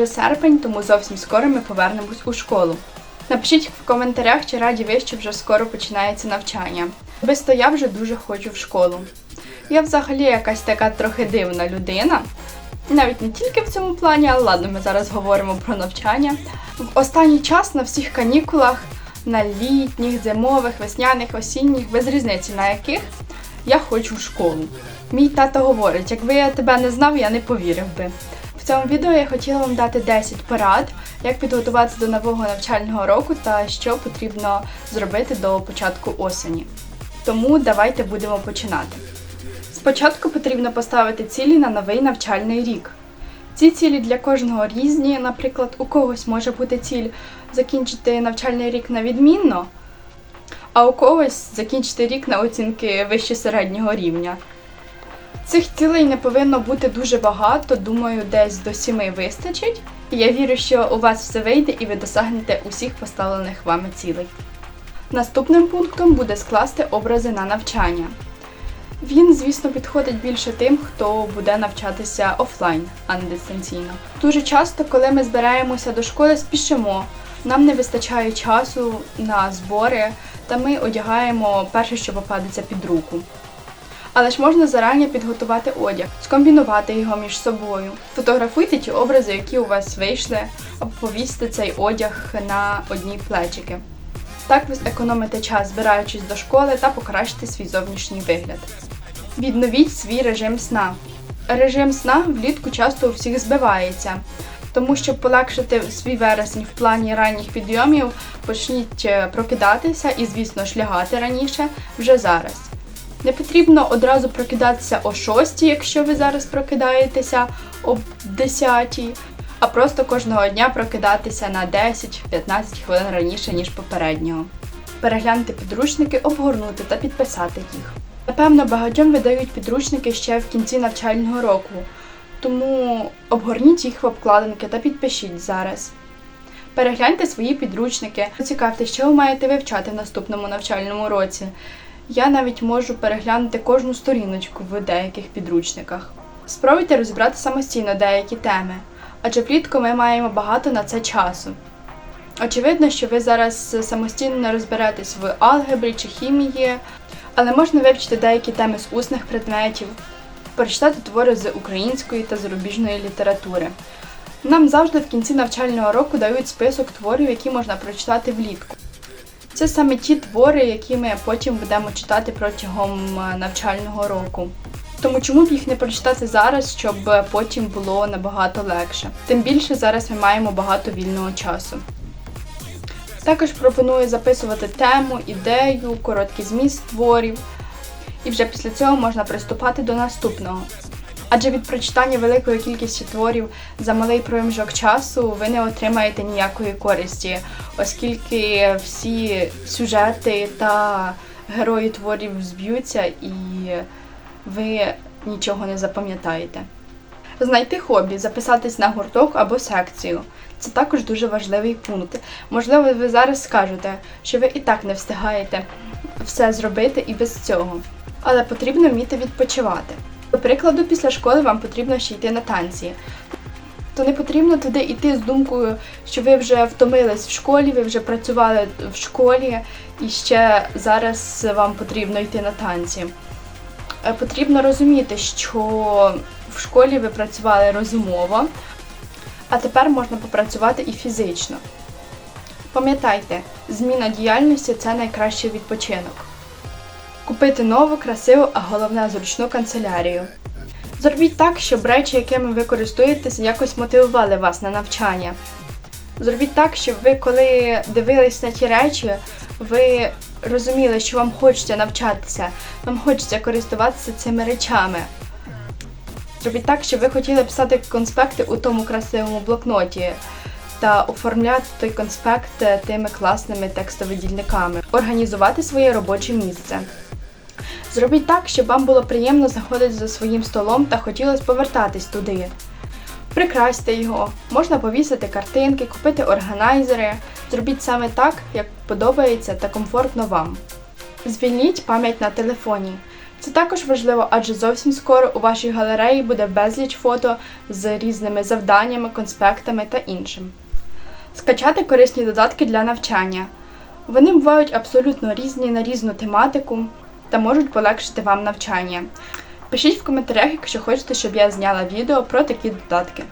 вже серпень, тому зовсім скоро ми повернемось у школу. Напишіть в коментарях, чи раді ви, що вже скоро починається навчання. Особисто я вже дуже хочу в школу. Я взагалі якась така трохи дивна людина. Навіть не тільки в цьому плані, але ладно, ми зараз говоримо про навчання. В останній час на всіх канікулах, на літніх, зимових, весняних, осінніх, без різниці на яких я хочу в школу. Мій тато говорить, якби я тебе не знав, я не повірив би. Цьому відео я хотіла вам дати 10 порад, як підготуватися до нового навчального року та що потрібно зробити до початку осені. Тому давайте будемо починати. Спочатку потрібно поставити цілі на новий навчальний рік. Ці цілі для кожного різні. Наприклад, у когось може бути ціль закінчити навчальний рік на відмінно, а у когось закінчити рік на оцінки вище середнього рівня. Цих цілей не повинно бути дуже багато, думаю, десь до сіми вистачить. Я вірю, що у вас все вийде і ви досягнете усіх поставлених вами цілей. Наступним пунктом буде скласти образи на навчання. Він, звісно, підходить більше тим, хто буде навчатися офлайн, а не дистанційно. Дуже часто, коли ми збираємося до школи, спішимо. Нам не вистачає часу на збори, та ми одягаємо перше, що попадеться під руку. Але ж можна зарані підготувати одяг, скомбінувати його між собою. Фотографуйте ті образи, які у вас вийшли, або повісьте цей одяг на одні плечики. Так ви економите час, збираючись до школи та покращите свій зовнішній вигляд. Відновіть свій режим сна. Режим сна влітку часто у всіх збивається. Тому, щоб полегшити свій вересень в плані ранніх підйомів, почніть е, прокидатися і, звісно ж, лягати раніше вже зараз. Не потрібно одразу прокидатися о 6, якщо ви зараз прокидаєтеся о 10, а просто кожного дня прокидатися на 10-15 хвилин раніше, ніж попереднього. Переглянути підручники, обгорнути та підписати їх. Напевно, багатьом видають підручники ще в кінці навчального року, тому обгорніть їх в обкладинки та підпишіть зараз. Перегляньте свої підручники, поцікавте, що ви маєте вивчати в наступному навчальному році. Я навіть можу переглянути кожну сторіночку в деяких підручниках. Спробуйте розібрати самостійно деякі теми, адже влітку ми маємо багато на це часу. Очевидно, що ви зараз самостійно не розберетесь в алгебрі чи хімії, але можна вивчити деякі теми з усних предметів, прочитати твори з української та зарубіжної літератури. Нам завжди в кінці навчального року дають список творів, які можна прочитати влітку. Це саме ті твори, які ми потім будемо читати протягом е, навчального року. Тому чому б їх не прочитати зараз, щоб потім було набагато легше. Тим більше зараз ми маємо багато вільного часу. Також пропоную записувати тему, ідею, короткий зміст творів, і вже після цього можна приступати до наступного. Адже від прочитання великої кількості творів за малий проміжок часу ви не отримаєте ніякої користі, оскільки всі сюжети та герої творів зб'ються і ви нічого не запам'ятаєте. Знайти хобі, записатись на гурток або секцію. Це також дуже важливий пункт. Можливо, ви зараз скажете, що ви і так не встигаєте все зробити і без цього. Але потрібно вміти відпочивати. Прикладу, після школи вам потрібно ще йти на танці. То не потрібно туди йти з думкою, що ви вже втомились в школі, ви вже працювали в школі, і ще зараз вам потрібно йти на танці. Е, Потрібно розуміти, що в школі ви працювали розумово, а тепер можна попрацювати і фізично. Пам'ятайте, зміна діяльності це найкращий відпочинок. Купити нову, красиву, а головне зручну канцелярію. Зробіть так, щоб речі, якими ви користуєтесь, якось мотивували вас на навчання. Зробіть так, щоб ви, коли дивились на ті речі, ви розуміли, що вам хочеться навчатися, вам хочеться користуватися цими речами. Зробіть так, щоб ви хотіли писати конспекти у тому красивому блокноті та оформляти той конспект тими класними текстовидільниками, організувати своє робоче місце. Зробіть так, щоб вам було приємно знаходитися за своїм столом та хотілося повертатись туди. Прикрасьте його, можна повісити картинки, купити органайзери. Зробіть саме так, як подобається та комфортно вам. Звільніть пам'ять на телефоні. Це також важливо, адже зовсім скоро у вашій галереї буде безліч фото з різними завданнями, конспектами та іншим. Скачати корисні додатки для навчання. Вони бувають абсолютно різні на різну тематику та можуть полегшити вам навчання. Пишіть в коментарях, якщо хочете, щоб я зняла відео про такі додатки.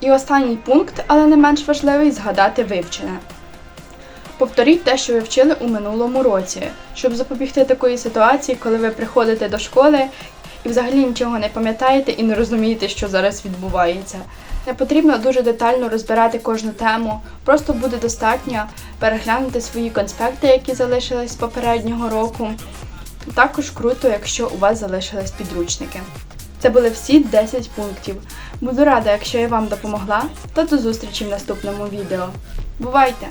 І останній пункт, але не менш важливий, згадати вивчене. Повторіть те, що ви вчили у минулому році, щоб запобігти такої ситуації, коли ви приходите до школи і взагалі нічого не пам'ятаєте і не розумієте, що зараз відбувається. Не потрібно дуже детально розбирати кожну тему, просто буде достатньо переглянути свої конспекти, які залишились з попереднього року. Також круто, якщо у вас залишились підручники. Це були всі 10 пунктів. Буду рада, якщо я вам допомогла, та до зустрічі в наступному відео. Бувайте!